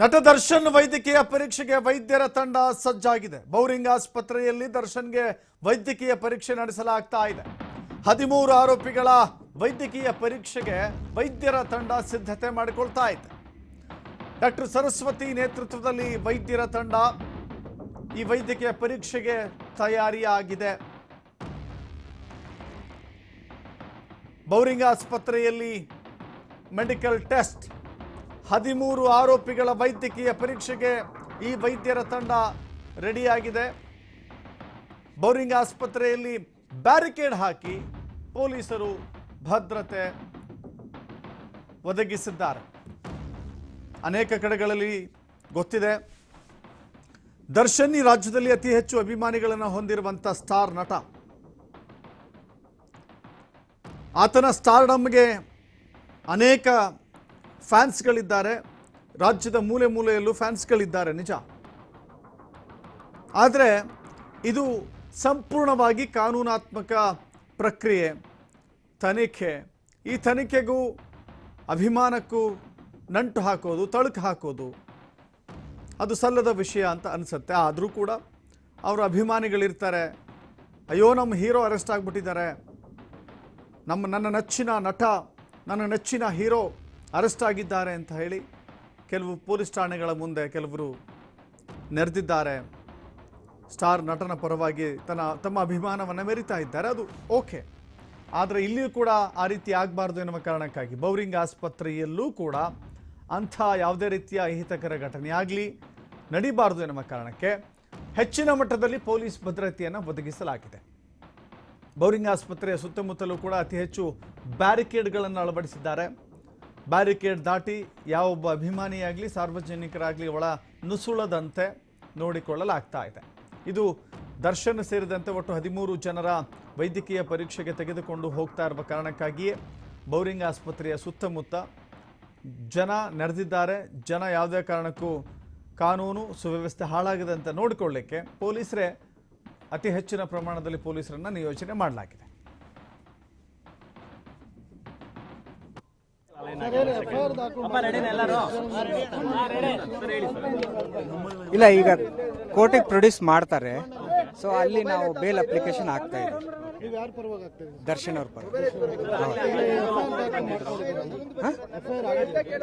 ನಟ ದರ್ಶನ್ ವೈದ್ಯಕೀಯ ಪರೀಕ್ಷೆಗೆ ವೈದ್ಯರ ತಂಡ ಸಜ್ಜಾಗಿದೆ. ಬೌರಿಂಗ್ ಆಸ್ಪತ್ರೆಯಲ್ಲಿ ದರ್ಶನ್ಗೆ ವೈದ್ಯಕೀಯ ಪರೀಕ್ಷೆ ನಡೆಸಲಾಗ್ತಾ ಇದೆ. ಹದಿಮೂರು ಆರೋಪಿಗಳ ವೈದ್ಯಕೀಯ ಪರೀಕ್ಷೆಗೆ ವೈದ್ಯರ ತಂಡ ಸಿದ್ಧತೆ ಮಾಡಿಕೊಳ್ತಾ ಇದೆ. ಡಾಕ್ಟರ್ ಸರಸ್ವತಿ ನೇತೃತ್ವದಲ್ಲಿ ವೈದ್ಯರ ತಂಡ ಈ ವೈದ್ಯಕೀಯ ಪರೀಕ್ಷೆಗೆ ತಯಾರಿಯಾಗಿದೆ. ಬೌರಿಂಗ್ ಆಸ್ಪತ್ರೆಯಲ್ಲಿ ಮೆಡಿಕಲ್ ಟೆಸ್ಟ್ ಹದಿಮೂರು ಆರೋಪಿಗಳ ವೈದ್ಯಕೀಯ ಪರೀಕ್ಷೆಗೆ ಈ ವೈದ್ಯರ ತಂಡ ರೆಡಿಯಾಗಿದೆ. ಬೌರಿಂಗ್ ಆಸ್ಪತ್ರೆಯಲ್ಲಿ ಬ್ಯಾರಿಕೇಡ್ ಹಾಕಿ ಪೊಲೀಸರು ಭದ್ರತೆ ಒದಗಿಸಿದ್ದಾರೆ. ಅನೇಕ ಕಡೆಗಳಲ್ಲಿ ಗೊತ್ತಿದೆ. ದರ್ಶನ್ ರಾಜ್ಯದಲ್ಲಿ ಅತಿ ಹೆಚ್ಚು ಅಭಿಮಾನಿಗಳನ್ನು ಹೊಂದಿರುವಂಥ ಸ್ಟಾರ್ ನಟ. ಆತನ ಸ್ಟಾರ್ಡಮ್ಗೆ ಅನೇಕ ಫ್ಯಾನ್ಸ್ಗಳಿದ್ದಾರೆ. ರಾಜ್ಯದ ಮೂಲೆ ಮೂಲೆಯಲ್ಲೂ ಫ್ಯಾನ್ಸ್ಗಳಿದ್ದಾರೆ, ನಿಜ. ಆದರೆ ಇದು ಸಂಪೂರ್ಣವಾಗಿ ಕಾನೂನಾತ್ಮಕ ಪ್ರಕ್ರಿಯೆ, ತನಿಖೆ. ಈ ತನಿಖೆಗೂ ಅಭಿಮಾನಕ್ಕೂ ನಂಟು ಹಾಕೋದು, ತಳುಕು ಹಾಕೋದು, ಅದು ಸಲ್ಲದ ವಿಷಯ ಅಂತ ಅನಿಸುತ್ತೆ. ಆದರೂ ಕೂಡ ಅವರ ಅಭಿಮಾನಿಗಳಿರ್ತಾರೆ. ಅಯ್ಯೋ ನಮ್ಮ ಹೀರೋ ಅರೆಸ್ಟ್ ಆಗಿಬಿಟ್ಟಿದ್ದಾರೆ. ನಮ್ಮ, ನನ್ನ ನೆಚ್ಚಿನ ನಟ, ನನ್ನ ನೆಚ್ಚಿನ ಹೀರೋ ಅರೆಸ್ಟ್ ಆಗಿದ್ದಾರೆ ಅಂತ ಹೇಳಿ ಕೆಲವು ಪೊಲೀಸ್ ಠಾಣೆಗಳ ಮುಂದೆ ಕೆಲವರು ನೆರೆದಿದ್ದಾರೆ. ಸ್ಟಾರ್ ನಟನ ಪರವಾಗಿ ತನ್ನ, ತಮ್ಮ ಅಭಿಮಾನವನ್ನು ಮೆರಿತಾ ಇದ್ದಾರೆ. ಅದು ಓಕೆ. ಆದರೆ ಇಲ್ಲಿಯೂ ಕೂಡ ಆ ರೀತಿ ಆಗಬಾರ್ದು ಎನ್ನುವ ಕಾರಣಕ್ಕಾಗಿ ಬೌರಿಂಗ್ ಆಸ್ಪತ್ರೆಯಲ್ಲೂ ಕೂಡ ಅಂಥ ಯಾವುದೇ ರೀತಿಯ ಅಹಿತಕರ ಘಟನೆ ಆಗಲಿ, ನಡೀಬಾರ್ದು ಎನ್ನುವ ಕಾರಣಕ್ಕೆ ಹೆಚ್ಚಿನ ಮಟ್ಟದಲ್ಲಿ ಪೊಲೀಸ್ ಭದ್ರತೆಯನ್ನು ಒದಗಿಸಲಾಗಿದೆ. ಬೌರಿಂಗ್ ಆಸ್ಪತ್ರೆಯ ಸುತ್ತಮುತ್ತಲೂ ಕೂಡ ಅತಿ ಹೆಚ್ಚು ಬ್ಯಾರಿಕೇಡ್ಗಳನ್ನು ಅಳವಡಿಸಿದ್ದಾರೆ. ಬ್ಯಾರಿಕೇಡ್ ದಾಟಿ ಯಾವೊಬ್ಬ ಅಭಿಮಾನಿಯಾಗಲಿ, ಸಾರ್ವಜನಿಕರಾಗಲಿ ಒಳ ನುಸುಳದಂತೆ ನೋಡಿಕೊಳ್ಳಲಾಗ್ತಾ ಇದೆ. ಇದು ದರ್ಶನ್ ಸೇರಿದಂತೆ ಒಟ್ಟು ಹದಿಮೂರು ಜನರ ವೈದ್ಯಕೀಯ ಪರೀಕ್ಷೆಗೆ ತೆಗೆದುಕೊಂಡು ಹೋಗ್ತಾ ಇರುವ ಕಾರಣಕ್ಕಾಗಿಯೇ ಬೌರಿಂಗ್ ಆಸ್ಪತ್ರೆಯ ಸುತ್ತಮುತ್ತ ಜನ ನಡೆದಿದ್ದಾರೆ. ಜನ ಯಾವುದೇ ಕಾರಣಕ್ಕೂ ಕಾನೂನು ಸುವ್ಯವಸ್ಥೆ ಹಾಳಾಗದಂತೆ ನೋಡಿಕೊಳ್ಳಿಕ್ಕೆ ಪೊಲೀಸರೇ ಅತಿ ಹೆಚ್ಚಿನ ಪ್ರಮಾಣದಲ್ಲಿ ಪೊಲೀಸರನ್ನು ನಿಯೋಜನೆ ಮಾಡಲಾಗಿದೆ. ಇಲ್ಲ, ಈಗ ಕೋರ್ಟಿಗೆ ಪ್ರೊಡ್ಯೂಸ್ ಮಾಡ್ತಾರೆ. ಸೊ ಅಲ್ಲಿ ನಾವು ಬೇಲ್ ಅಪ್ಲಿಕೇಶನ್ ಇದ್ದೀವಿ. ಆಗ್ತಾ ಇದ್ದೀರಿ ದರ್ಶನ್ ಅವ್ರ ಪರ. ಆಗಿದೆ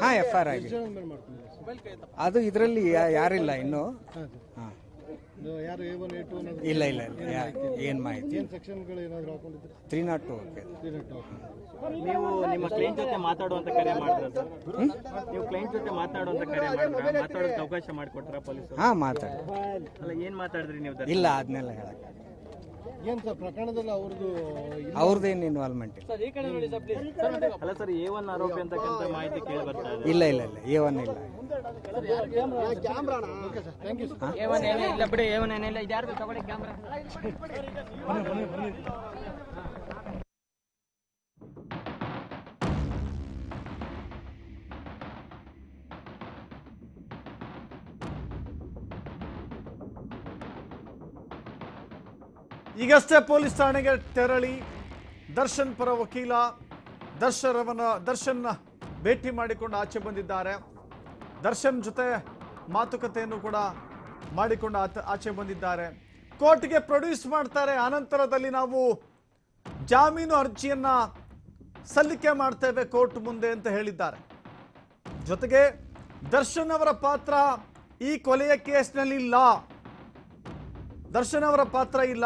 ಹಾಂ ಎಫ್ ಐ ಆರ್ ಆಗಿ ಜನ ಮೇಲೆ ಮಾಡ್ಕೊಂಡಿದ್ದೀರಿ ಅದು ಇದರಲ್ಲಿ ಯಾರಿಲ್ಲ ಇನ್ನು. ಯಾರು ಎ ಒನ್ ಎ ಟು ಅನ್ನೋದು ಇಲ್ಲ ಇಲ್ಲ ಇಲ್ಲ. ಯಾ- ಏನ್ ಮಾಹಿತಿ? ಏನು ಸೆಕ್ಷನ್ಗಳು ಏನಾದರೂ ಹಾಕೊಂಡಿದ್ರಿ ತ್ರೀ ನಾಟ್ ಟು ಓಕೆ ನೀವು ನಿಮ್ಮ ಕ್ಲೈಂಟ್ ಜೊತೆ ಮಾತಾಡುವಂತ ಕರೆ ಮಾಡಿದ್ರ ಸರ್ ನೀವು ಕ್ಲೈಂಟ್ ಜೊತೆ ಮಾತಾಡುವಂತ ಕರೆ ಮಾಡಿದ್ರ? ಮಾತಾಡೋಕೆ ಅವಕಾಶ ಮಾಡಿಕೊಟ್ರ ಪೊಲೀಸ್ ಹಾಂ ಮಾತಾಡಿ. ಅಲ್ಲ ಏನು ಮಾತಾಡಿದ್ರಿ ನೀವು? ಇಲ್ಲ ಅದನ್ನೆಲ್ಲ ಹೇಳಕ್ಕೆ. ಏನು ಸರ್ ಪ್ರಕರಣದಲ್ಲಿ ಅವ್ರದ್ದು ಅವ್ರದ್ದೇನು ಇನ್ವಾಲ್ವ್ಮೆಂಟ್ ಇಲ್ಲ. ಅಲ್ಲ ಸರ್ ಎ ಒನ್ ಆರೋಪಿ ಅಂತಕ್ಕಂಥ ಮಾಹಿತಿ ಕೇಳಿ ಬರ್ತಾ ಇದೆ. ಇಲ್ಲ ಇಲ್ಲ ಇಲ್ಲ. ಏ ಒನ್ ಇಲ್ಲ. Okay sir thank you sir. ಇಲ್ಲ ಬಿಡಿ ಎ ಏನಿಲ್ಲ ಇದ್ಯಾರ್ದು ತಗೊಳ್ಳಿ ಕ್ಯಾಮ್ರಾ? ಈಗಷ್ಟೇ ಪೊಲೀಸ್ ಠಾಣೆಗೆ ತೆರಳಿ ದರ್ಶನ್ ಪರ ವಕೀಲ ದರ್ಶನವನ್ನ ದರ್ಶನ್ ಭೇಟಿ ಮಾಡಿಕೊಂಡು ಆಚೆ ಬಂದಿದ್ದಾರೆ. ದರ್ಶನ್ ಜೊತೆ ಮಾತುಕತೆಯನ್ನು ಕೂಡ ಮಾಡಿಕೊಂಡು ಆಚೆ ಬಂದಿದ್ದಾರೆ. ಕೋರ್ಟ್ಗೆ ಪ್ರೊಡ್ಯೂಸ್ ಮಾಡ್ತಾರೆ, ಅನಂತರದಲ್ಲಿ ನಾವು ಜಾಮೀನು ಅರ್ಜಿಯನ್ನ ಸಲ್ಲಿಕೆ ಮಾಡ್ತೇವೆ ಕೋರ್ಟ್ ಮುಂದೆ ಅಂತ ಹೇಳಿದ್ದಾರೆ. ಜೊತೆಗೆ ದರ್ಶನ್ ಅವರ ಪಾತ್ರ ಈ ಕೊಲೆಯ ಕೇಸ್ನಲ್ಲಿ ಇಲ್ಲ. ದರ್ಶನ್ ಅವರ ಪಾತ್ರ ಇಲ್ಲ.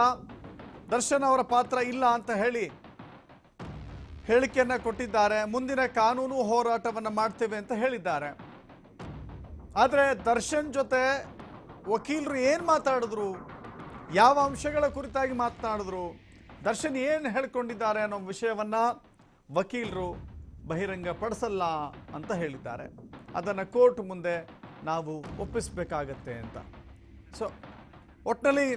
ದರ್ಶನ್ ಅವರ ಪಾತ್ರ ಇಲ್ಲ ಅಂತ ಹೇಳಿ ಹೇಳಿಕೆಯನ್ನ ಕೊಟ್ಟಿದ್ದಾರೆ. ಮುಂದಿನ ಕಾನೂನು ಹೋರಾಟವನ್ನು ಮಾಡ್ತೇವೆ ಅಂತ ಹೇಳಿದ್ದಾರೆ. ಆದರೆ ದರ್ಶನ್ ಜೊತೆ ವಕೀಲರು ಏನು ಮಾತಾಡಿದ್ರು? ಯಾವ ಅಂಶಗಳ ಕುರಿತಾಗಿ ಮಾತನಾಡಿದ್ರು? ದರ್ಶನ್ ಏನು ಹೇಳ್ಕೊಂಡಿದ್ದಾರೆ ಅನ್ನೋ ವಿಷಯವನ್ನ ವಕೀಲರು ಬಹಿರಂಗ ಪಡಿಸಲ್ಲ ಅಂತ ಹೇಳಿದ್ದಾರೆ. ಅದನ್ನು ಕೋರ್ಟ್ ಮುಂದೆ ನಾವು ಒಪ್ಪಿಸಬೇಕಾಗತ್ತೆ ಅಂತ. ಸೊ ಒಟ್ಟಿನಲ್ಲಿ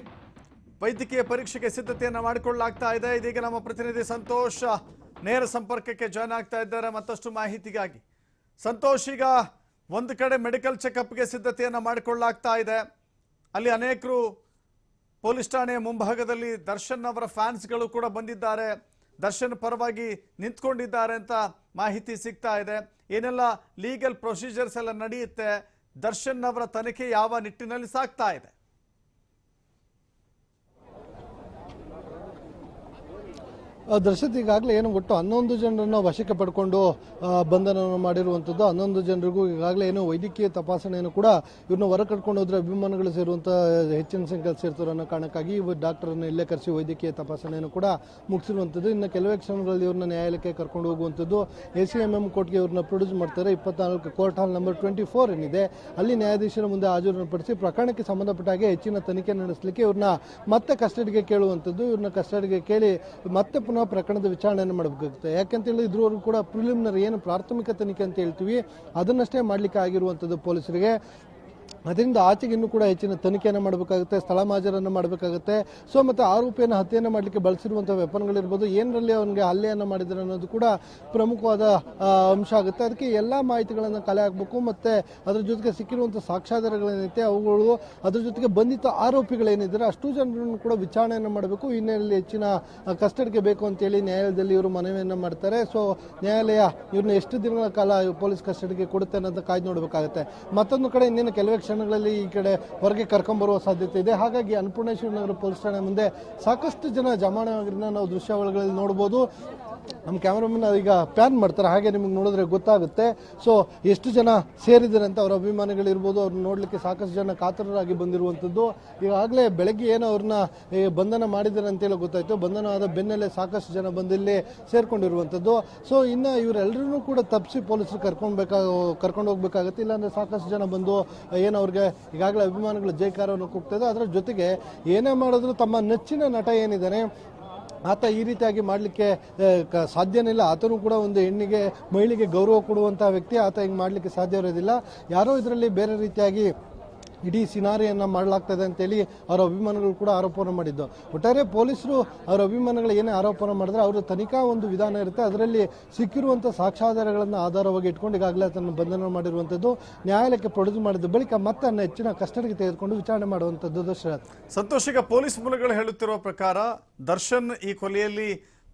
ವೈದ್ಯಕೀಯ ಪರೀಕ್ಷೆಗೆ ಸಿದ್ಧತೆಯನ್ನು ಮಾಡಿಕೊಳ್ಳಲಾಗ್ತಾ ಇದೆ. ಇದೀಗ ನಮ್ಮ ಪ್ರತಿನಿಧಿ ಸಂತೋಷ ನೇರ ಸಂಪರ್ಕಕ್ಕೆ ಜಾಯ್ನ್ ಆಗ್ತಾ ಇದ್ದಾರೆ. ಮತ್ತಷ್ಟು ಮಾಹಿತಿಗಾಗಿ. ಸಂತೋಷ್, ಈಗ ಒಂದು ಕಡೆ ಮೆಡಿಕಲ್ ಚೆಕಪ್ಗೆ ಸಿದ್ಧತೆಯನ್ನು ಮಾಡಿಕೊಳ್ಳಲಾಗ್ತಾ ಇದೆ. ಅಲ್ಲಿ ಅನೇಕರು ಪೊಲೀಸ್ ಠಾಣೆಯ ಮುಂಭಾಗದಲ್ಲಿ ದರ್ಶನ್ ಅವರ ಫ್ಯಾನ್ಸ್ಗಳು ಕೂಡ ಬಂದಿದ್ದಾರೆ. ದರ್ಶನ್ ಪರವಾಗಿ ನಿಂತ್ಕೊಂಡಿದ್ದಾರೆ ಅಂತ ಮಾಹಿತಿ ಸಿಗ್ತಾ ಇದೆ. ಏನೆಲ್ಲ ಲೀಗಲ್ ಪ್ರೊಸೀಜರ್ಸ್ ಎಲ್ಲ ನಡೆಯುತ್ತೆ, ದರ್ಶನ್ ಅವರ ತನಿಖೆ ಯಾವ ನಿಟ್ಟಿನಲ್ಲಿ ಸಾಗ್ತಾ ಇದೆ? ದರ್ಶತ್ ಈಗಾಗಲೇ ಏನು ಒಟ್ಟು ಹನ್ನೊಂದು ಜನರನ್ನು ವಶಕ್ಕೆ ಪಡ್ಕೊಂಡು ಬಂಧನವನ್ನು ಮಾಡಿರುವಂಥದ್ದು, ಹನ್ನೊಂದು ಜನರಿಗೂ ಈಗಾಗಲೇ ಏನು ವೈದ್ಯಕೀಯ ತಪಾಸಣೆಯನ್ನು ಕೂಡ ಇವ್ರನ್ನ ಹೊರ ಕಟ್ಕೊಂಡು ಹೋದ್ರೆ ಅಭಿಮಾನಿಗಳು ಸೇರುವಂಥ ಹೆಚ್ಚಿನ ಸಂಖ್ಯೆಯಲ್ಲಿ ಸೇರ್ತಾರೆ ಅನ್ನೋ ಕಾರಣಕ್ಕಾಗಿ ಇವರು ಡಾಕ್ಟರನ್ನು ಇಲ್ಲೇ ಕರೆಸಿ ವೈದ್ಯಕೀಯ ತಪಾಸಣೆಯನ್ನು ಕೂಡ ಮುಗಿಸಿರುವಂಥದ್ದು. ಇನ್ನು ಕೆಲವೇ ಕ್ಷಣಗಳಲ್ಲಿ ಇವ್ರನ್ನ ನ್ಯಾಯಾಲಯಕ್ಕೆ ಕರ್ಕೊಂಡು ಹೋಗುವಂಥದ್ದು. ಎ ಸಿ ಎಂ ಎಂ ಕೋರ್ಟ್ಗೆ ಇವ್ರನ್ನ ಪ್ರೊಡ್ಯೂಸ್ ಮಾಡ್ತಾರೆ. ಇಪ್ಪತ್ನಾಲ್ಕು court hall number twenty four ಏನಿದೆ, ಅಲ್ಲಿ ನ್ಯಾಯಾಧೀಶರ ಮುಂದೆ ಹಾಜರುಪಡಿಸಿ ಪ್ರಕರಣಕ್ಕೆ ಸಂಬಂಧಪಟ್ಟ ಹಾಗೆ ಹೆಚ್ಚಿನ ತನಿಖೆ ನಡೆಸಲಿಕ್ಕೆ ಇವ್ರನ್ನ ಮತ್ತೆ ಕಸ್ಟಡಿಗೆ ಕೇಳುವಂಥದ್ದು. ಇವ್ರನ್ನ ಕಸ್ಟಡಿಗೆ ಕೇಳಿ ಮತ್ತೆ ಪ್ರಕರಣದ ವಿಚಾರಣೆಯನ್ನು ಮಾಡಬೇಕಾಗುತ್ತೆ. ಯಾಕೆಂತ ಹೇಳಿದ್ರೆ ಇದ್ರವರೆಗೂ ಕೂಡ ಪ್ರಿಲಿಮಿನರಿ ಏನು ಪ್ರಾಥಮಿಕ ತನಿಖೆ ಅಂತ ಹೇಳ್ತೀವಿ. ಅದನ್ನಷ್ಟೇ ಮಾಡಲಿಕ್ಕೆ ಆಗಿರುವಂಥದ್ದು ಪೊಲೀಸರಿಗೆ. ಅದರಿಂದ ಆಚೆಗೆ ಇನ್ನೂ ಕೂಡ ಹೆಚ್ಚಿನ ತನಿಖೆಯನ್ನು ಮಾಡಬೇಕಾಗುತ್ತೆ, ಸ್ಥಳ ಮಾಜರನ್ನು ಮಾಡಬೇಕಾಗುತ್ತೆ. ಸೊ ಮತ್ತು ಆರೋಪಿಯನ್ನು ಹತ್ಯೆಯನ್ನು ಮಾಡಲಿಕ್ಕೆ ಬಳಸಿರುವಂಥ ವೆಪನ್ಗಳಿರ್ಬೋದು ಏನರಲ್ಲಿ ಅವನಿಗೆ ಹಲ್ಲೆಯನ್ನು ಮಾಡಿದ್ದಾರೆ ಅನ್ನೋದು ಕೂಡ ಪ್ರಮುಖವಾದ ಅಂಶ ಆಗುತ್ತೆ. ಅದಕ್ಕೆ ಎಲ್ಲ ಮಾಹಿತಿಗಳನ್ನು ಕಲೆ ಹಾಕಬೇಕು, ಮತ್ತು ಅದ್ರ ಜೊತೆಗೆ ಸಿಕ್ಕಿರುವಂಥ ಸಾಕ್ಷ್ಯಾಧಾರಗಳೇನೈತೆ ಅವುಗಳು ಅದ್ರ ಜೊತೆಗೆ ಬಂಧಿತ ಆರೋಪಿಗಳೇನಿದ್ದಾರೆ, ಅಷ್ಟು ಜನರನ್ನು ಕೂಡ ವಿಚಾರಣೆಯನ್ನು ಮಾಡಬೇಕು. ಹಿನ್ನೆಲೆಯಲ್ಲಿ ಹೆಚ್ಚಿನ ಕಸ್ಟಡಿಗೆ ಬೇಕು ಅಂತೇಳಿ ನ್ಯಾಯಾಲಯದಲ್ಲಿ ಇವರು ಮನವಿಯನ್ನು ಮಾಡ್ತಾರೆ. ಸೊ ನ್ಯಾಯಾಲಯ ಇವ್ರನ್ನ ಎಷ್ಟು ದಿನಗಳ ಕಾಲ ಪೊಲೀಸ್ ಕಸ್ಟಡಿಗೆ ಕೊಡುತ್ತೆ ಅನ್ನೋದು ಕಾಯ್ದು ನೋಡಬೇಕಾಗುತ್ತೆ. ಮತ್ತೊಂದು ಕಡೆ ಇನ್ನೇನು ಕೆಲವೇ ಕ್ಷಣಗಳಲ್ಲಿ ಈ ಕಡೆ ಹೊರಗೆ ಕರ್ಕೊಂಬರುವ ಸಾಧ್ಯತೆ ಇದೆ. ಹಾಗಾಗಿ ಅನ್ನಪೂರ್ಣೇಶ್ವರ ನಗರ ಪೊಲೀಸ್ ಠಾಣೆ ಮುಂದೆ ಸಾಕಷ್ಟು ಜನ ಜಮಾವಣೆಯಾಗಿರೋದನ್ನ ನಾವು ದೃಶ್ಯಾವಳಿಗಳಲ್ಲಿ ನೋಡ್ಬೋದು. ನಮ್ಮ ಕ್ಯಾಮ್ರಾಮನ್ ಈಗ ಪ್ಯಾನ್ ಮಾಡ್ತಾರೆ, ಹಾಗೆ ನಿಮಗೆ ನೋಡಿದ್ರೆ ಗೊತ್ತಾಗುತ್ತೆ. ಸೊ ಎಷ್ಟು ಜನ ಸೇರಿದ್ದಾರೆ ಅಂತ ಅವ್ರ ಅಭಿಮಾನಿಗಳಿರ್ಬೋದು, ಅವ್ರನ್ನ ನೋಡಲಿಕ್ಕೆ ಸಾಕಷ್ಟು ಜನ ಕಾತರರಾಗಿ ಬಂದಿರುವಂಥದ್ದು ಈಗಾಗಲೇ ಬೆಳಗ್ಗೆ ಏನೋ ಅವ್ರನ್ನ ಬಂಧನ ಮಾಡಿದ್ದಾರೆ ಅಂತೇಳಿ ಗೊತ್ತಾಯ್ತು. ಬಂಧನ ಆದ ಬೆನ್ನಲ್ಲೇ ಸಾಕಷ್ಟು ಜನ ಬಂದಿಲ್ಲಿ ಸೇರ್ಕೊಂಡಿರುವಂಥದ್ದು ಸೊ ಇನ್ನು ಇವರೆಲ್ಲರೂ ಕೂಡ ತಪ್ಪಿಸಿ ಪೊಲೀಸರು ಕರ್ಕೊಂಡ್ಬೇಕಾಗ ಕರ್ಕೊಂಡು ಹೋಗ್ಬೇಕಾಗತ್ತೆ. ಇಲ್ಲಾಂದರೆ ಸಾಕಷ್ಟು ಜನ ಬಂದು ಏನು ಅವ್ರಿಗೆ ಈಗಾಗಲೇ ಅಭಿಮಾನಿಗಳು ಜೈಕಾರವನ್ನು ಕೂಗ್ತದೆ ಅದರ ಜೊತೆಗೆ ಏನೇ ಮಾಡಿದ್ರು ತಮ್ಮ ನೆಚ್ಚಿನ ನಟ ಏನಿದ್ದಾನೆ, ಆತ ಈ ರೀತಿಯಾಗಿ ಮಾಡಲಿಕ್ಕೆ ಸಾಧ್ಯನೇ ಇಲ್ಲ. ಆತನು ಕೂಡ ಒಂದು ಹೆಣ್ಣಿಗೆ, ಮಹಿಳೆಗೆ ಗೌರವ ಕೊಡುವಂಥ ವ್ಯಕ್ತಿ, ಆತ ಹಿಂಗೆ ಮಾಡಲಿಕ್ಕೆ ಸಾಧ್ಯ ಇರೋದಿಲ್ಲ. ಯಾರೋ ಇದರಲ್ಲಿ ಬೇರೆ ರೀತಿಯಾಗಿ ಇಡೀ ಸಿನಾರಿಯನ್ನು ಮಾಡಲಾಗ್ತದೆ ಅಂತೇಳಿ ಅವರ ಅಭಿಮಾನಿಗಳು ಕೂಡ ಆರೋಪವನ್ನು ಮಾಡಿದ್ದು. ಒಟ್ಟಾರೆ ಪೊಲೀಸರು ಅವರ ಅಭಿಮಾನಿಗಳು ಏನೇ ಆರೋಪನ ಮಾಡಿದ್ರೆ ಅವರು ತನಿಖಾ ಒಂದು ವಿಧಾನ ಇರುತ್ತೆ. ಅದರಲ್ಲಿ ಸಿಕ್ಕಿರುವಂಥ ಸಾಕ್ಷ್ಯಾಧಾರಗಳನ್ನು ಆಧಾರವಾಗಿ ಇಟ್ಕೊಂಡು ಈಗಾಗಲೇ ಅದನ್ನು ಬಂಧನ ಮಾಡಿರುವಂಥದ್ದು ನ್ಯಾಯಾಲಯಕ್ಕೆ ಪ್ರೊಡ್ಯೂಸ್ ಮಾಡಿದ ಬಳಿಕ ಮತ್ತೆ ಹೆಚ್ಚಿನ ಕಸ್ಟಡಿಗೆ ತೆಗೆದುಕೊಂಡು ವಿಚಾರಣೆ ಮಾಡುವಂಥದ್ದು ದಶರಥ್ ಸಂತೋಷ್, ಈಗ ಪೊಲೀಸ್ ಮೂಲಗಳು ಹೇಳುತ್ತಿರುವ ಪ್ರಕಾರ ದರ್ಶನ್ ಈ ಕೊಲೆಯಲ್ಲಿ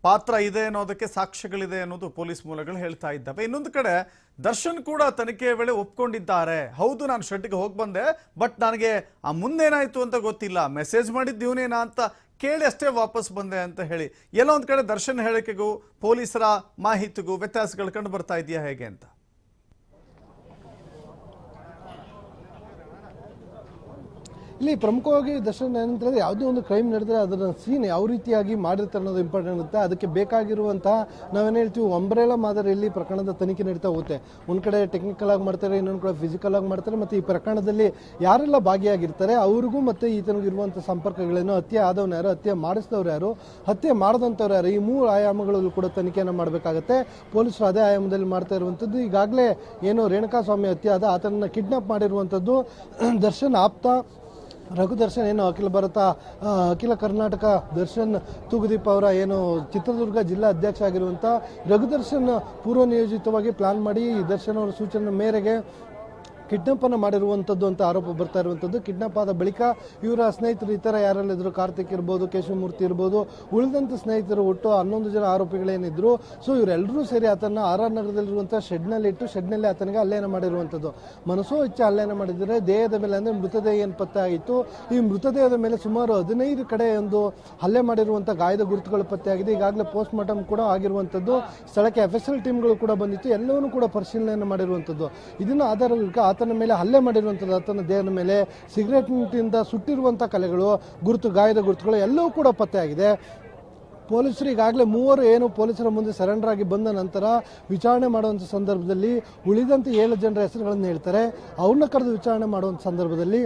ಪಾತ್ರ ಇದೆ ಅನ್ನೋದಕ್ಕೆ ಸಾಕ್ಷ್ಯಗಳಿದೆ ಅನ್ನೋದು ಪೊಲೀಸ್ ಮೂಲಗಳು ಹೇಳ್ತಾ ಇದ್ದಾವೆ. ಇನ್ನೊಂದು ಕಡೆ ದರ್ಶನ್ ಕೂಡ ತನಿಖೆ ವೇಳೆ ಒಪ್ಕೊಂಡಿದ್ದಾರೆ. ಹೌದು, ನಾನು ಶೆಡ್ಗೆ ಹೋಗಿ ಬಂದೆ, ಬಟ್ ನನಗೆ ಆ ಮುಂದೇನಾಯ್ತು ಅಂತ ಗೊತ್ತಿಲ್ಲ. ಮೆಸೇಜ್ ಮಾಡಿದ್ದು ಇವನೇನಾ ಅಂತ ಕೇಳಿ ಅಷ್ಟೇ ವಾಪಸ್ ಬಂದೆ ಅಂತ ಹೇಳಿ. ಎಲ್ಲ ಒಂದು ಕಡೆ ದರ್ಶನ್ ಹೇಳಿಕೆಗೂ ಪೊಲೀಸರ ಮಾಹಿತಿಗೂ ವ್ಯತ್ಯಾಸಗಳು ಕಂಡು ಬರ್ತಾ ಇದೆಯಾ ಹೇಗೆ ಅಂತ? ಇಲ್ಲಿ ಪ್ರಮುಖವಾಗಿ ದರ್ಶನ ಏನಂತಂದ್ರೆ ಯಾವುದೇ ಒಂದು ಕ್ರೈಮ್ ನಡೆದ್ರೆ ಅದರ ಸೀನ್ ಯಾವ ರೀತಿಯಾಗಿ ಮಾಡಿರ್ತಾರೆ ಅನ್ನೋದು ಇಂಪಾರ್ಟೆಂಟ್ ಇರುತ್ತೆ. ಅದಕ್ಕೆ ಬೇಕಾಗಿರುವಂತಹ ನಾವೇನು ಹೇಳ್ತೀವಿ ಒಂಬ್ರೆಲ ಮಾದರಿಯಲ್ಲಿ ಪ್ರಕರಣದ ತನಿಖೆ ನಡೀತಾ ಹೋಗುತ್ತೆ. ಒಂದು ಕಡೆ ಟೆಕ್ನಿಕಲ್ ಆಗಿ ಮಾಡ್ತಾರೆ, ಇನ್ನೊಂದು ಕಡೆ ಫಿಸಿಕಲ್ ಆಗಿ ಮಾಡ್ತಾರೆ, ಮತ್ತೆ ಈ ಪ್ರಕರಣದಲ್ಲಿ ಯಾರೆಲ್ಲ ಭಾಗಿಯಾಗಿರ್ತಾರೆ, ಅವ್ರಿಗೂ ಮತ್ತೆ ಈತನಿಗೆ ಇರುವಂಥ ಸಂಪರ್ಕಗಳೇನು, ಹತ್ಯೆ ಆದವನು ಯಾರು, ಹತ್ಯೆ ಮಾಡಿಸಿದವ್ರು ಯಾರು, ಹತ್ಯೆ ಮಾಡಿದಂಥವ್ರು ಯಾರು, ಈ ಮೂರು ಆಯಾಮಗಳಲ್ಲೂ ಕೂಡ ತನಿಖೆಯನ್ನು ಮಾಡಬೇಕಾಗತ್ತೆ. ಪೊಲೀಸರು ಅದೇ ಆಯಾಮದಲ್ಲಿ ಮಾಡ್ತಾ ಇರುವಂಥದ್ದು. ಈಗಾಗಲೇ ಏನು ರೇಣುಕಾಸ್ವಾಮಿ ಹತ್ಯೆ ಆದ ಆತನನ್ನ ಕಿಡ್ನಾಪ್ ಮಾಡಿರುವಂಥದ್ದು. ದರ್ಶನ್ ಆಪ್ತ ರಘು ದರ್ಶನ್ ಏನು ಅಖಿಲ ಭಾರತ ಅಖಿಲ ಕರ್ನಾಟಕ ದರ್ಶನ್ ತೂಗುದೀಪ್ ಅವರ ಏನು ಚಿತ್ರದುರ್ಗ ಜಿಲ್ಲಾ ಅಧ್ಯಕ್ಷ ಆಗಿರುವಂಥ ಪೂರ್ವ ನಿಯೋಜಿತವಾಗಿ ಪ್ಲಾನ್ ಮಾಡಿ ದರ್ಶನ್ ಅವರ ಸೂಚನೆ ಮೇರೆಗೆ ಕಿಡ್ನಾಪ್ ಅನ್ನು ಮಾಡಿರುವಂಥದ್ದು ಅಂತ ಆರೋಪ ಬರ್ತಾ ಇರುವಂಥದ್ದು ಕಿಡ್ನಾಪ್ ಆದ ಬಳಿಕ ಇವರ ಸ್ನೇಹಿತರು ಇತರ ಯಾರೆಲ್ಲಿದ್ರು ಕಾರ್ತಿಕ್ ಇರ್ಬೋದು, ಕೇಶವಮೂರ್ತಿ ಇರ್ಬೋದು ಉಳಿದಂಥ ಸ್ನೇಹಿತರು ಒಟ್ಟು ಹನ್ನೊಂದು ಜನ ಆರೋಪಿಗಳೇನಿದ್ರು. ಸೊ ಇವರೆಲ್ಲರೂ ಸೇರಿ ಆತನ ಆರ್ ಆರ್ ನಗರದಲ್ಲಿರುವಂಥ ಶೆಡ್ನಲ್ಲಿ ಇಟ್ಟು ಶೆಡ್ನಲ್ಲಿ ಆತನಿಗೆ ಹಲ್ಲೆಯನ್ನು ಮಾಡಿರುವಂಥದ್ದು ಮನಸ್ಸೋ ಇಚ್ಛೆ ಹಲ್ಲೆಯನ್ನು ಮಾಡಿದರೆ ದೇಹದ ಮೇಲೆ ಅಂದರೆ ಮೃತದೇಹ ಏನು ಪತ್ತೆ ಆಗಿತ್ತು ಈ ಮೃತದೇಹದ ಮೇಲೆ ಸುಮಾರು ಹದಿನೈದು ಕಡೆ ಒಂದು ಹಲ್ಲೆ ಮಾಡಿರುವಂಥ ಗಾಯದ ಗುರುತುಗಳು ಪತ್ತೆಯಾಗಿದೆ. ಈಗಾಗಲೇ ಪೋಸ್ಟ್ ಮಾರ್ಟಮ್ ಕೂಡ ಆಗಿರುವಂಥದ್ದು ಸ್ಥಳಕ್ಕೆ ಎಫ್ ಎಸ್ ಎಲ್ ಟೀಮ್ಗಳು ಕೂಡ ಬಂದಿತ್ತು. ಎಲ್ಲವನ್ನೂ ಕೂಡ ಪರಿಶೀಲನೆಯನ್ನು ಮಾಡಿರುವಂಥದ್ದು ಇದನ್ನು ಆಧಾರವಾಗಿ ಆತನ ಮೇಲೆ ಹಲ್ಲೆ ಮಾಡಿರುವಂಥದ್ದು, ಆತನ ದೇಹದ ಮೇಲೆ ಸಿಗರೇಟ್ನಿಂದ ಸುಟ್ಟಿರುವಂಥ ಕಲೆಗಳು, ಗುರುತು, ಗಾಯದ ಗುರುತುಗಳು ಎಲ್ಲವೂ ಕೂಡ ಪತ್ತೆಯಾಗಿದೆ. ಪೊಲೀಸರು ಈಗಾಗಲೇ ಮೂವರು ಏನು ಪೊಲೀಸರ ಮುಂದೆ ಸರೆಂಡರ್ ಆಗಿ ಬಂದ ನಂತರ ವಿಚಾರಣೆ ಮಾಡುವಂಥ ಸಂದರ್ಭದಲ್ಲಿ ಉಳಿದಂತೆ ಏಳು ಜನರ ಹೆಸರುಗಳನ್ನು ಹೇಳ್ತಾರೆ. ಅವ್ರನ್ನ ಕರೆದು ವಿಚಾರಣೆ ಮಾಡುವಂಥ ಸಂದರ್ಭದಲ್ಲಿ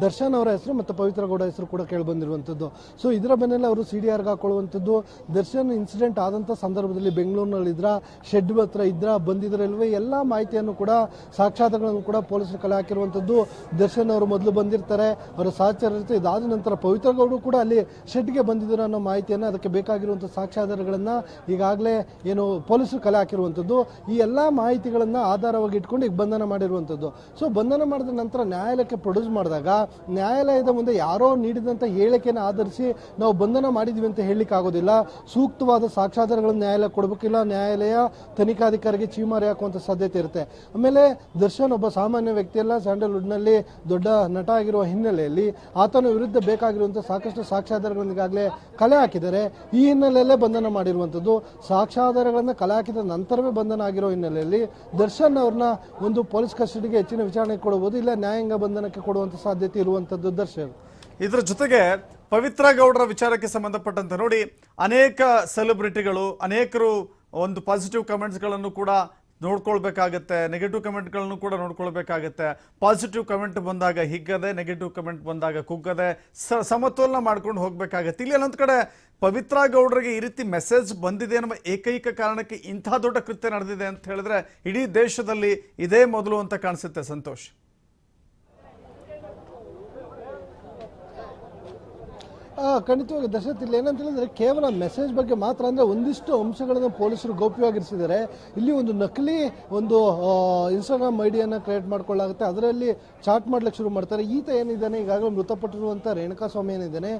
ದರ್ಶನ್ ಅವರ ಹೆಸರು ಮತ್ತು ಪವಿತ್ರ ಗೌಡ ಹೆಸರು ಕೂಡ ಕೇಳಿಬಂದಿರುವಂಥದ್ದು ಸೊ ಇದರ ಬೆನ್ನಲ್ಲೇ ಅವರು ಸಿ ಡಿ ಆರ್ಗೆ ಹಾಕೊಳ್ಳುವಂಥದ್ದು ದರ್ಶನ್ ಇನ್ಸಿಡೆಂಟ್ ಆದಂಥ ಸಂದರ್ಭದಲ್ಲಿ ಬೆಂಗಳೂರಿನಲ್ಲಿ ಇದ್ರ ಶೆಡ್ ಹತ್ರ ಇದ್ರ, ಬಂದಿದ್ರಲ್ವೇ ಎಲ್ಲ ಮಾಹಿತಿಯನ್ನು ಕೂಡ ಸಾಕ್ಷಾತ್ಗಳನ್ನು ಕೂಡ ಪೊಲೀಸರು ಕಲೆ ಹಾಕಿರುವಂಥದ್ದು ದರ್ಶನ್ ಅವರು ಮೊದಲು ಬಂದಿರ್ತಾರೆ, ಅವರ ಸಹಚರ ಇರ್ತಾರೆ. ಇದಾದ ನಂತರ ಪವಿತ್ರ ಗೌಡರು ಕೂಡ ಅಲ್ಲಿ ಶೆಡ್ಗೆ ಬಂದಿದ್ದರು ಅನ್ನೋ ಮಾಹಿತಿಯನ್ನು ಅದಕ್ಕೆ ಬೇಕಾಗಿರುವಂಥ ಸಾಕ್ಷ್ಯಾಧಾರಗಳನ್ನು ಈಗಾಗಲೇ ಏನು ಪೊಲೀಸರು ಕಲೆ ಹಾಕಿರುವಂಥದ್ದು ಈ ಎಲ್ಲ ಮಾಹಿತಿಗಳನ್ನು ಆಧಾರವಾಗಿ ಇಟ್ಕೊಂಡು ಈಗ ಬಂಧನ ಮಾಡಿರುವಂಥದ್ದು ಸೊ ಬಂಧನ ಮಾಡಿದ ನಂತರ ನ್ಯಾಯಾಲಯಕ್ಕೆ ಪ್ರೊಡ್ಯೂಸ್ ಮಾಡಿದಾಗ ನ್ಯಾಯಾಲಯದ ಮುಂದೆ ಯಾರೋ ನೀಡಿದಂಥ ಹೇಳಿಕೆಯನ್ನು ಆಧರಿಸಿ ನಾವು ಬಂಧನ ಮಾಡಿದ್ವಿ ಅಂತ ಹೇಳಲಿಕ್ಕೆ ಆಗೋದಿಲ್ಲ. ಸೂಕ್ತವಾದ ಸಾಕ್ಷ್ಯಾಧಾರಗಳನ್ನು ನ್ಯಾಯಾಲಯ ಕೊಡಬೇಕಿಲ್ಲ. ನ್ಯಾಯಾಲಯ ತನಿಖಾಧಿಕಾರಿಗೆ ಚೀಮಾರಿ ಹಾಕುವಂಥ ಸಾಧ್ಯತೆ ಇರುತ್ತೆ. ಆಮೇಲೆ ದರ್ಶನ್ ಒಬ್ಬ ಸಾಮಾನ್ಯ ವ್ಯಕ್ತಿಯಲ್ಲ, ಸ್ಯಾಂಡಲ್ವುಡ್ನಲ್ಲಿ ದೊಡ್ಡ ನಟ ಆಗಿರುವ ಹಿನ್ನೆಲೆಯಲ್ಲಿ ಆತನ ವಿರುದ್ಧ ಬೇಕಾಗಿರುವಂಥ ಸಾಕಷ್ಟು ಸಾಕ್ಷ್ಯಾಧಾರಗಳನ್ನು ಈಗಾಗಲೇ ಕಲೆ ಹಾಕಿದ್ದಾರೆ. ಈ ಹಿನ್ನೆಲೆಯಲ್ಲೇ ಬಂಧನ ಮಾಡಿರುವಂಥದ್ದು ಸಾಕ್ಷ್ಯಾಧಾರಗಳನ್ನು ಕಲೆ ಹಾಕಿದ ನಂತರವೇ ಬಂಧನ ಆಗಿರೋ ಹಿನ್ನೆಲೆಯಲ್ಲಿ ದರ್ಶನ್ ಅವ್ರನ್ನ ಒಂದು ಪೊಲೀಸ್ ಕಸ್ಟಡಿಗೆ ಹೆಚ್ಚಿನ ವಿಚಾರಣೆ ಕೊಡಬಹುದು, ಇಲ್ಲ ನ್ಯಾಯಾಂಗ ಬಂಧನಕ್ಕೆ ಕೊಡುವಂಥ ಸಾಧ್ಯತೆ ಇರುವಂಥದ್ದು ದರ್ಶನ. ಇದರ ಜೊತೆಗೆ ಪವಿತ್ರ ಗೌಡರ ವಿಚಾರಕ್ಕೆ ಸಂಬಂಧಪಟ್ಟಂತೆ ನೋಡಿ, ಅನೇಕ ಸೆಲೆಬ್ರಿಟಿಗಳು ಅನೇಕರು ಒಂದು ಪಾಸಿಟಿವ್ ಕಮೆಂಟ್ಸ್ಗಳನ್ನು ಕೂಡ ನೋಡ್ಕೊಳ್ಬೇಕಾಗತ್ತೆ ನೆಗೆಟಿವ್ ಕಮೆಂಟ್ಗಳನ್ನು ಕೂಡ ನೋಡ್ಕೊಳ್ಬೇಕಾಗತ್ತೆ. ಪಾಸಿಟಿವ್ ಕಮೆಂಟ್ ಬಂದಾಗ ಹಿಗ್ಗದೆ ನೆಗೆಟಿವ್ ಕಮೆಂಟ್ ಬಂದಾಗ ಕುಗ್ಗದೆ, ಸ, ಸಮತೋಲನ ಮಾಡ್ಕೊಂಡು ಹೋಗ್ಬೇಕಾಗತ್ತೆ. ಇಲ್ಲಿ ಎಲ್ಲೊಂದು ಕಡೆ ಪವಿತ್ರ ಗೌಡರಿಗೆ ಈ ರೀತಿ ಮೆಸೇಜ್ ಬಂದಿದೆ ಅನ್ನುವ ಏಕೈಕ ಕಾರಣಕ್ಕೆ ಇಂಥ ದೊಡ್ಡ ಕೃತ್ಯ ನಡೆದಿದೆ ಅಂತ ಹೇಳಿದ್ರೆ ಇಡೀ ದೇಶದಲ್ಲಿ ಇದೇ ಮೊದಲು ಅಂತ ಕಾಣಿಸುತ್ತೆ ಸಂತೋಷ್ ಆ, ಖಂಡಿತವಾಗಿ ದಶರಥ್ ಇಲ್ಲಿ ಏನಂತ ಹೇಳಿದ್ರೆ ಕೇವಲ ಮೆಸೇಜ್ ಬಗ್ಗೆ ಮಾತ್ರ ಅಂದ್ರೆ ಒಂದಿಷ್ಟು ಅಂಶಗಳನ್ನು ಪೊಲೀಸರು ಗೌಪ್ಯವಾಗಿರಿಸಿದ್ದಾರೆ. ಇಲ್ಲಿ ಒಂದು ನಕಲಿ ಒಂದು ಇನ್ಸ್ಟಾಗ್ರಾಮ್ ಐಡಿಯನ್ನು ಕ್ರಿಯೇಟ್ ಮಾಡ್ಕೊಳ್ಳಾಗುತ್ತೆ. ಅದರಲ್ಲಿ ಚಾಟ್ ಮಾಡ್ಲಿಕ್ಕೆ ಶುರು ಮಾಡ್ತಾರೆ. ಈತ ಏನಿದ್ದಾನೆ? ಈಗಾಗಲೇ ಮೃತಪಟ್ಟಿರುವಂಥ ರೇಣುಕಾಸ್ವಾಮಿ ಏನಿದ್ದಾನೆ?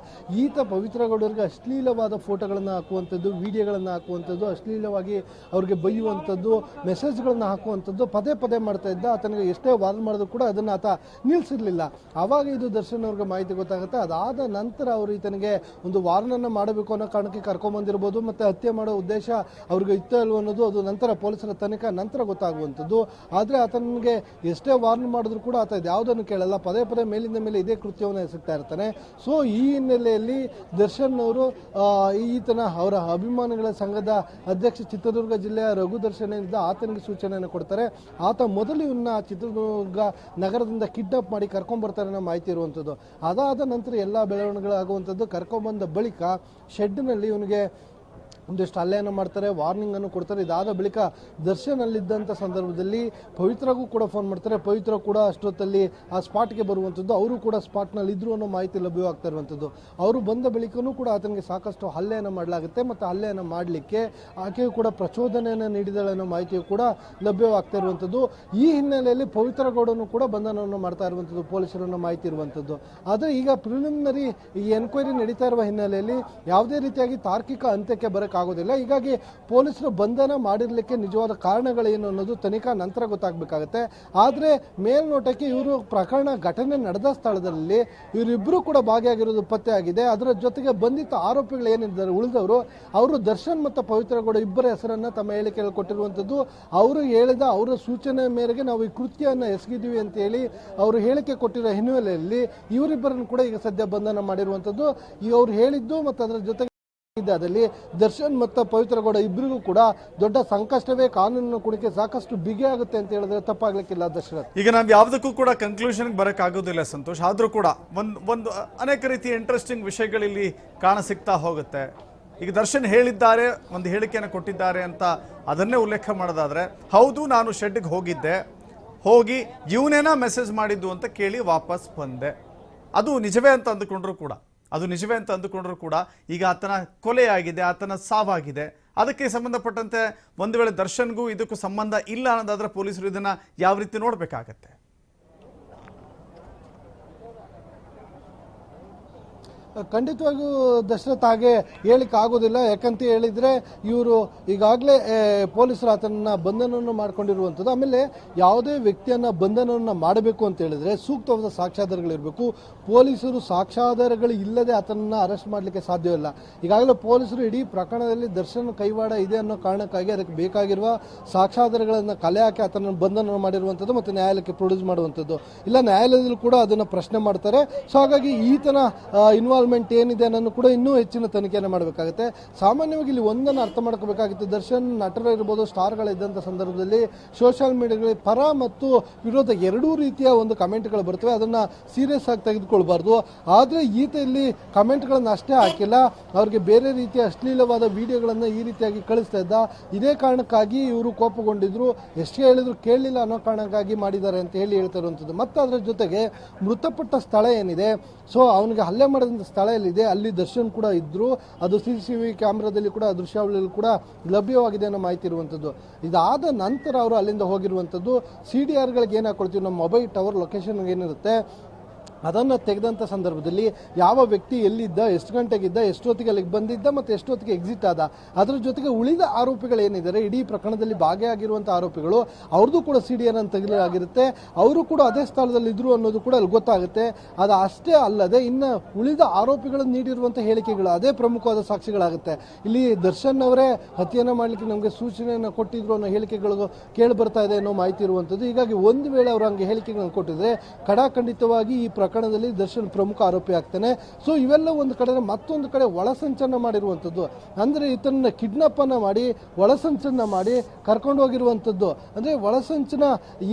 ಈತ ಪವಿತ್ರ ಗೌಡರಿಗೆ ಅಶ್ಲೀಲವಾದ ಫೋಟೋಗಳನ್ನು ಹಾಕುವಂಥದ್ದು, ವಿಡಿಯೋಗಳನ್ನು ಹಾಕುವಂಥದ್ದು, ಅಶ್ಲೀಲವಾಗಿ ಅವ್ರಿಗೆ ಬೈಯುವಂಥದ್ದು ಮೆಸೇಜ್ಗಳನ್ನು ಹಾಕುವಂಥದ್ದು, ಪದೇ ಪದೇ ಮಾಡ್ತಾ ಇದ್ದ. ಆತನಿಗೆ ಎಷ್ಟೇ ವಾರ್ನ್ ಮಾಡಿದ್ರು ಕೂಡ ಅದನ್ನು ಆತ ನಿಲ್ಲಿಸಿರ್ಲಿಲ್ಲ ಆವಾಗ ಇದು ದರ್ಶನ್ ಅವ್ರಿಗೆ ಮಾಹಿತಿ ಗೊತ್ತಾಗುತ್ತೆ. ಅದಾದ ನಂತರ ಅವರು ಈತನಿಗೆ ಒಂದು ವಾರ್ನನ್ನು ಮಾಡಬೇಕು ಅನ್ನೋ ಕಾರಣಕ್ಕೆ ಕರ್ಕೊಂಬಂದಿರ್ಬೋದು ಮತ್ತು ಹತ್ಯೆ ಮಾಡೋ ಉದ್ದೇಶ ಅವ್ರಿಗೆ ಇತ್ತು ಅಲ್ವ ಅನ್ನೋದು ಅದು ನಂತರ ಪೊಲೀಸರ ತನಿಖೆ ನಂತರ ಗೊತ್ತಾಗುವಂಥದ್ದು. ಆದರೆ ಆತನಿಗೆ ಎಷ್ಟೇ ವಾರ್ನ್ ಮಾಡಿದ್ರು ಕೂಡ ಆತ ಯಾವುದನ್ನು ಕೇಳಲ್ಲ, ಪದೇ ಪದೇ ಮೇಲಿಂದ ಮೇಲೆ ಇದೇ ಕೃತ್ಯವನ್ನು ಎಸಗ್ತಾ ಇರ್ತಾನೆ. ಸೊ ಈ ಹಿನ್ನೆಲೆಯಲ್ಲಿ ದರ್ಶನ್ ಅವರು ಈತನ ಅವರ ಅಭಿಮಾನಿಗಳ ಸಂಘದ ಅಧ್ಯಕ್ಷ ಚಿತ್ರದುರ್ಗ ಜಿಲ್ಲೆಯ ರಘು ದರ್ಶನ್ ಏನಿದ್ದ, ಆತನಿಗೆ ಸೂಚನೆಯನ್ನು ಕೊಡ್ತಾರೆ. ಆತ ಮೊದಲು ಇವನ್ನ ಚಿತ್ರದುರ್ಗ ನಗರದಿಂದ ಕಿಡ್ನಾಪ್ ಮಾಡಿ ಕರ್ಕೊಂಡ್ಬರ್ತಾರೆ ಅನ್ನೋ ಮಾಹಿತಿ ಇರುವಂಥದ್ದು. ಅದಾದ ನಂತರ ಎಲ್ಲ ಬೆಳವಣಿಗೆಗಳಾಗುವಂಥದ್ದು. ಕರ್ಕೊಂಡ್ಬಂದ ಬಳಿಕ ಶೆಡ್ನಲ್ಲಿ ಇವನಿಗೆ ಒಂದಿಷ್ಟು ಹಲ್ಲೆಯನ್ನು ಮಾಡ್ತಾರೆ ವಾರ್ನಿಂಗ್ ಅನ್ನು ಕೊಡ್ತಾರೆ. ಇದಾದ ಬಳಿಕ ದರ್ಶನಲ್ಲಿದ್ದಂಥ ಸಂದರ್ಭದಲ್ಲಿ ಪವಿತ್ರಗೂ ಕೂಡ ಫೋನ್ ಮಾಡ್ತಾರೆ. ಪವಿತ್ರ ಕೂಡ ಅಷ್ಟೊತ್ತಲ್ಲಿ ಆ ಸ್ಪಾಟ್ಗೆ ಬರುವಂಥದ್ದು ಅವರು ಕೂಡ ಸ್ಪಾಟ್ನಲ್ಲಿ ಇದ್ರು ಅನ್ನೋ ಮಾಹಿತಿ ಲಭ್ಯವಾಗ್ತಾ ಇರುವಂಥದ್ದು ಅವರು ಬಂದ ಬಳಿಕನೂ ಕೂಡ ಆತನಿಗೆ ಸಾಕಷ್ಟು ಹಲ್ಲೆಯನ್ನು ಮಾಡಲಾಗುತ್ತೆ ಮತ್ತು ಹಲ್ಲೆಯನ್ನು ಮಾಡಲಿಕ್ಕೆ ಆಕೆಯು ಕೂಡ ಪ್ರಚೋದನೆಯನ್ನು ನೀಡಿದಳೆ ಅನ್ನೋ ಮಾಹಿತಿಯು ಕೂಡ ಲಭ್ಯವಾಗ್ತಾ ಇರುವಂಥದ್ದು ಈ ಹಿನ್ನೆಲೆಯಲ್ಲಿ ಪವಿತ್ರ ಗೌಡನು ಕೂಡ ಬಂಧನವನ್ನು ಮಾಡ್ತಾ ಇರುವಂಥದ್ದು ಪೊಲೀಸರನ್ನು ಮಾಹಿತಿ ಇರುವಂಥದ್ದು ಆದರೆ ಈಗ ಪ್ರಿಲಿಮಿನರಿ ಈ ಎನ್ಕ್ವೈರಿ ನಡೀತಾ ಇರುವ ಹಿನ್ನೆಲೆಯಲ್ಲಿ ಯಾವುದೇ ರೀತಿಯಾಗಿ ತಾರ್ಕಿಕ ಅಂತ್ಯಕ್ಕೆ ಬರೋಕ್ಕಾಗೋದಿಲ್ಲ ಹೀಗಾಗಿ ಪೊಲೀಸರು ಬಂಧನ ಮಾಡಿರಲಿಕ್ಕೆ ನಿಜವಾದ ಕಾರಣಗಳೇನು ಅನ್ನೋದು ತನಿಖಾ ನಂತರ ಗೊತ್ತಾಗಬೇಕಾಗುತ್ತೆ. ಆದರೆ ಮೇಲ್ನೋಟಕ್ಕೆ ಇವರು ಪ್ರಕರಣ ಘಟನೆ ನಡೆದ ಸ್ಥಳದಲ್ಲಿ ಇವರಿಬ್ಬರು ಕೂಡ ಭಾಗಿಯಾಗಿರೋದು ಪತ್ತೆ ಆಗಿದೆ. ಅದರ ಜೊತೆಗೆ ಬಂಧಿತ ಆರೋಪಿಗಳು ಏನಿದ್ದಾರೆ ಉಳಿದವರು, ಅವರು ದರ್ಶನ್ ಮತ್ತು ಪವಿತ್ರಗೌಡ ಇಬ್ಬರ ಹೆಸರನ್ನು ತಮ್ಮ ಹೇಳಿಕೆಯಲ್ಲಿ ಕೊಟ್ಟಿರುವಂಥದ್ದು. ಅವರು ಹೇಳಿದ, ಅವರ ಸೂಚನೆ ಮೇರೆಗೆ ನಾವು ಈ ಕೃತ್ಯವನ್ನು ಎಸಗಿದ್ದೀವಿ ಅಂತ ಹೇಳಿ ಅವರು ಹೇಳಿಕೆ ಕೊಟ್ಟಿರೋ ಹಿನ್ನೆಲೆಯಲ್ಲಿ ಇವರಿಬ್ಬರನ್ನು ಕೂಡ ಈಗ ಸದ್ಯ ಬಂಧನ ಮಾಡಿರುವಂಥದ್ದು. ಈ ಅವ್ರು ಹೇಳಿದ್ದು ಮತ್ತು ಅದರ ಜೊತೆಗೆ ಇದ್ದಾದಲ್ಲಿ ದರ್ಶನ್ ಮತ್ತು ಪವಿತ್ರಗೌಡ ಇಬ್ಬರಿಗೂ ಕೂಡ ದೊಡ್ಡ ಸಂಕಷ್ಟವೇ ಕಾನೂನಿನ ಕುಣಿಕೆ ಸಾಕಷ್ಟು ಬಿಗಿ ಆಗುತ್ತೆ ಅಂತ ಹೇಳಿದ್ರೆ ತಪ್ಪಾಗ್ಲಿಕ್ಕಿಲ್ಲ ದಶರಥ್ ಈಗ ನಾವು ಯಾವುದಕ್ಕೂ ಕೂಡ ಕನ್ಕ್ಲೂಷನ್ ಬರೋಕ್ಕಾಗೋದಿಲ್ಲ ಸಂತೋಷ್. ಆದರೂ ಕೂಡ ಒಂದು ಒಂದು ಅನೇಕ ರೀತಿಯ ಇಂಟ್ರೆಸ್ಟಿಂಗ್ ವಿಷಯಗಳಿಲ್ಲಿ ಕಾಣ ಸಿಗ್ತಾ ಹೋಗುತ್ತೆ. ಈಗ ದರ್ಶನ್ ಹೇಳಿದ್ದಾರೆ, ಒಂದು ಹೇಳಿಕೆಯನ್ನು ಕೊಟ್ಟಿದ್ದಾರೆ ಅಂತ ಅದನ್ನೇ ಉಲ್ಲೇಖ ಮಾಡೋದಾದ್ರೆ, ಹೌದು, ನಾನು ಶೆಡ್ಗೆ ಹೋಗಿದ್ದೆ. ಹೋಗಿ ಇವನೇನ ಮೆಸೇಜ್ ಮಾಡಿದ್ದು ಅಂತ ಕೇಳಿ ವಾಪಸ್ ಬಂದೆ. ಅದು ನಿಜವೇ ಅಂತ ಅಂದುಕೊಂಡ್ರು ಕೂಡ. ಅದು ನಿಜವೇ ಅಂತ ಅಂದುಕೊಂಡ್ರು ಕೂಡ ಈಗ ಆತನ ಕೊಲೆಯಾಗಿದೆ ಆತನ ಸಾವಾಗಿದೆ. ಅದಕ್ಕೆ ಸಂಬಂಧಪಟ್ಟಂತೆ ಒಂದು ವೇಳೆ ದರ್ಶನ್ಗೂ ಇದಕ್ಕೂ ಸಂಬಂಧ ಇಲ್ಲ ಅನ್ನೋದಾದ್ರೆ ಪೊಲೀಸರು ಇದನ್ನ ಯಾವ ರೀತಿ ನೋಡ್ಬೇಕಾಗತ್ತೆ? ಖಂಡಿತವಾಗಿಯೂ ದಶರಥ್ ಹಾಗೆ ಹೇಳಿಕ್ಕೆ ಆಗೋದಿಲ್ಲ. ಯಾಕಂತ ಹೇಳಿದ್ರೆ ಇವರು ಈಗಾಗಲೇ ಪೊಲೀಸರು ಆತನನ್ನು ಬಂಧನವನ್ನು ಮಾಡ್ಕೊಂಡಿರುವಂಥದ್ದು. ಆಮೇಲೆ ಯಾವುದೇ ವ್ಯಕ್ತಿಯನ್ನ ಬಂಧನವನ್ನು ಮಾಡಬೇಕು ಅಂತ ಹೇಳಿದ್ರೆ ಸೂಕ್ತವಾದ ಸಾಕ್ಷ್ಯಾಧಾರಗಳಿರಬೇಕು ಪೊಲೀಸರು ಸಾಕ್ಷ್ಯಾಧಾರಗಳು ಇಲ್ಲದೆ ಆತನನ್ನು ಅರೆಸ್ಟ್ ಮಾಡಲಿಕ್ಕೆ ಸಾಧ್ಯವಿಲ್ಲ ಈಗಾಗಲೇ ಪೊಲೀಸರು ಇಡೀ ಪ್ರಕರಣದಲ್ಲಿ ದರ್ಶನ ಕೈವಾಡ ಇದೆ ಅನ್ನೋ ಕಾರಣಕ್ಕಾಗಿ ಅದಕ್ಕೆ ಬೇಕಾಗಿರುವ ಸಾಕ್ಷ್ಯಾಧಾರಗಳನ್ನು ಕಲೆ ಹಾಕಿ ಆತನನ್ನು ಬಂಧನ ಮಾಡಿರುವಂಥದ್ದು ಮತ್ತು ನ್ಯಾಯಾಲಯಕ್ಕೆ ಪ್ರೊಡ್ಯೂಸ್ ಮಾಡುವಂಥದ್ದು. ಇಲ್ಲ, ನ್ಯಾಯಾಲಯದಲ್ಲೂ ಕೂಡ ಅದನ್ನು ಪ್ರಶ್ನೆ ಮಾಡ್ತಾರೆ. ಸೊ, ಹಾಗಾಗಿ ಈತನ ಇನ್ವಾಲ್ವ್ಮೆಂಟ್ ಏನಿದೆ ಅನ್ನೋದು ಕೂಡ ಇನ್ನೂ ಹೆಚ್ಚಿನ ತನಿಖೆಯನ್ನು ಮಾಡಬೇಕಾಗುತ್ತೆ. ಸಾಮಾನ್ಯವಾಗಿ ಇಲ್ಲಿ ಒಂದನ್ನು ಅರ್ಥ ಮಾಡ್ಕೋಬೇಕಾಗಿತ್ತು. ದರ್ಶನ್ ನಟರ ಇರ್ಬೋದು ಸ್ಟಾರ್ಗಳಿದ್ದಂಥ ಸಂದರ್ಭದಲ್ಲಿ ಸೋಷಿಯಲ್ ಮೀಡಿಯಾಗಳಲ್ಲಿ ಪರ ಮತ್ತು ವಿರೋಧ ಎರಡೂ ರೀತಿಯ ಒಂದು ಕಮೆಂಟ್ಗಳು ಬರ್ತವೆ. ಅದನ್ನು ಸೀರಿಯಸ್ ಆಗಿ ತೆಗೆದುಕೊಳ್ಬಾರ್ದು. ಆದರೆ ಈತ ಇಲ್ಲಿ ಕಮೆಂಟ್ಗಳನ್ನು ಅಷ್ಟೇ ಹಾಕಿಲ್ಲ. ಅವ್ರಿಗೆ ಬೇರೆ ರೀತಿಯ ಅಶ್ಲೀಲವಾದ ವಿಡಿಯೋಗಳನ್ನು ಈ ರೀತಿಯಾಗಿ ಕಳಿಸ್ತಾ ಇದ್ದ. ಇದೇ ಕಾರಣಕ್ಕಾಗಿ ಇವರು ಕೋಪಗೊಂಡಿದ್ರು. ಎಷ್ಟೇ ಹೇಳಿದ್ರು ಕೇಳಲಿಲ್ಲ ಅನ್ನೋ ಕಾರಣಕ್ಕಾಗಿ ಮಾಡಿದ್ದಾರೆ ಅಂತ ಹೇಳಿ ಹೇಳ್ತಾ ಇರುವಂಥದ್ದು. ಮತ್ತು ಅದರ ಜೊತೆಗೆ ಮೃತಪಟ್ಟ ಸ್ಥಳ ಏನಿದೆ? ಸೊ ಅವನಿಗೆ ಹಲ್ಲೆ ಮಾಡಿದಂಥ ಸ್ಥಳ ಎಲ್ಲಿದೆ? ಅಲ್ಲಿ ದರ್ಶನ್ ಕೂಡ ಇದ್ದರು ಅದು ಸಿ ಸಿ ವಿ ಕ್ಯಾಮ್ರಾದಲ್ಲಿ ಕೂಡ, ದೃಶ್ಯಾವಳಿಯಲ್ಲಿ ಕೂಡ ಲಭ್ಯವಾಗಿದೆ ಅನ್ನೋ ಮಾಹಿತಿ ಇರುವಂಥದ್ದು ಇದಾದ ನಂತರ ಅವರು ಅಲ್ಲಿಂದ ಹೋಗಿರುವಂಥದ್ದು ಸಿ ಡಿ ಆರ್ಗಳಿಗೆ ಏನು ನಮ್ಮ ಮೊಬೈಲ್ ಟವರ್ ಲೊಕೇಶನ್ಗೆ ಏನಿರುತ್ತೆ? ಅದನ್ನು ತೆಗೆದಂಥ ಸಂದರ್ಭದಲ್ಲಿ ಯಾವ ವ್ಯಕ್ತಿ ಎಲ್ಲಿದ್ದ, ಎಷ್ಟು ಗಂಟೆಗಿದ್ದ, ಎಷ್ಟೊತ್ತಿಗೆ ಅಲ್ಲಿಗೆ ಬಂದಿದ್ದ ಮತ್ತು ಎಷ್ಟೊತ್ತಿಗೆ ಎಕ್ಸಿಟ್ ಆದ, ಅದರ ಜೊತೆಗೆ ಉಳಿದ ಆರೋಪಿಗಳೇನಿದ್ದಾರೆ, ಇಡೀ ಪ್ರಕರಣದಲ್ಲಿ ಭಾಗಿಯಾಗಿರುವಂಥ ಆರೋಪಿಗಳು ಅವ್ರದ್ದು ಕೂಡ ಸಿ ಡಿ ಅನ್ನು ತೆಗೆಲಾಗಿರುತ್ತೆ ಅವರು ಕೂಡ ಅದೇ ಸ್ಥಳದಲ್ಲಿ ಇದ್ರು ಅನ್ನೋದು ಕೂಡ ಅಲ್ಲಿ ಗೊತ್ತಾಗುತ್ತೆ. ಅದು ಅಷ್ಟೇ ಅಲ್ಲದೆ ಇನ್ನು ಉಳಿದ ಆರೋಪಿಗಳು ನೀಡಿರುವಂಥ ಹೇಳಿಕೆಗಳು ಅದೇ ಪ್ರಮುಖವಾದ ಸಾಕ್ಷಿಗಳಾಗುತ್ತೆ. ಇಲ್ಲಿ ದರ್ಶನ್ ಅವರೇ ಹತ್ಯೆಯನ್ನು ಮಾಡಲಿಕ್ಕೆ ನಮಗೆ ಸೂಚನೆಯನ್ನು ಕೊಟ್ಟಿದ್ರು ಅನ್ನೋ ಹೇಳಿಕೆಗಳು ಕೇಳಿ ಬರ್ತಾ ಇದೆ ಅನ್ನೋ ಮಾಹಿತಿ ಇರುವಂಥದ್ದು ಹೀಗಾಗಿ ಒಂದು ವೇಳೆ ಅವರು ಹಂಗೆ ಹೇಳಿಕೆಗಳನ್ನು ಕೊಟ್ಟಿದ್ರೆ ಕಡಾಖಂಡಿತವಾಗಿ ಈ ಪ್ರಕರಣದಲ್ಲಿ ದರ್ಶನ್ ಪ್ರಮುಖ ಆರೋಪಿ ಆಗ್ತಾನೆ. ಸೊ ಇವೆಲ್ಲ ಒಂದು ಕಡೆ ಮತ್ತೊಂದು ಕಡೆ ಒಳಸಂಚನ್ನ ಮಾಡಿರುವಂಥದ್ದು. ಅಂದರೆ ಈತನ ಕಿಡ್ನಾಪ್ ಅನ್ನ ಮಾಡಿ ಒಳಸಂಚನ ಮಾಡಿ ಕರ್ಕೊಂಡು ಹೋಗಿರುವಂಥದ್ದು. ಅಂದರೆ ಒಳಸಂಚನ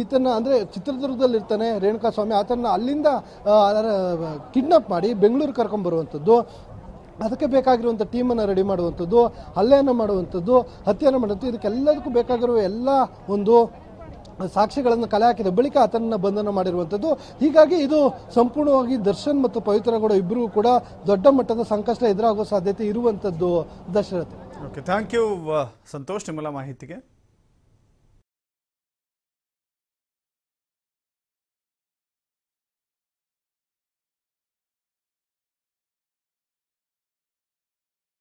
ಈತನ, ಅಂದರೆ ಚಿತ್ರದುರ್ಗದಲ್ಲಿರ್ತಾನೆ ರೇಣುಕಾ ಸ್ವಾಮಿ. ಆತನ ಅಲ್ಲಿಂದ ಕಿಡ್ನಾಪ್ ಮಾಡಿ ಬೆಂಗಳೂರು ಕರ್ಕೊಂಬರುವಂಥದ್ದು ಅದಕ್ಕೆ ಬೇಕಾಗಿರುವಂಥ ಟೀಮನ್ನು ರೆಡಿ ಮಾಡುವಂಥದ್ದು, ಹಲ್ಲೆಯನ್ನು ಮಾಡುವಂಥದ್ದು, ಹತ್ಯೆಯನ್ನು ಮಾಡುವಂಥದ್ದು. ಇದಕ್ಕೆಲ್ಲದಕ್ಕೂ ಬೇಕಾಗಿರುವ ಎಲ್ಲ ಒಂದು ಸಾಕ್ಷಿಗಳನ್ನು ಕಲೆ ಹಾಕಿದ ಬಳಿಕ ಆತನನ್ನು ಬಂಧನ ಮಾಡಿರುವಂಥದ್ದು. ಹೀಗಾಗಿ ಇದು ಸಂಪೂರ್ಣವಾಗಿ ದರ್ಶನ್ ಮತ್ತು ಪವಿತ್ರಗೌಡ ಇಬ್ಬರಿಗೂ ಕೂಡ ದೊಡ್ಡ ಮಟ್ಟದ ಸಂಕಷ್ಟ ಎದುರಾಗುವ ಸಾಧ್ಯತೆ ಇರುವಂಥದ್ದು Dasharatha. Okay thank you Santosh ನಿಮ್ಮೆಲ್ಲ ಮಾಹಿತಿಗೆ.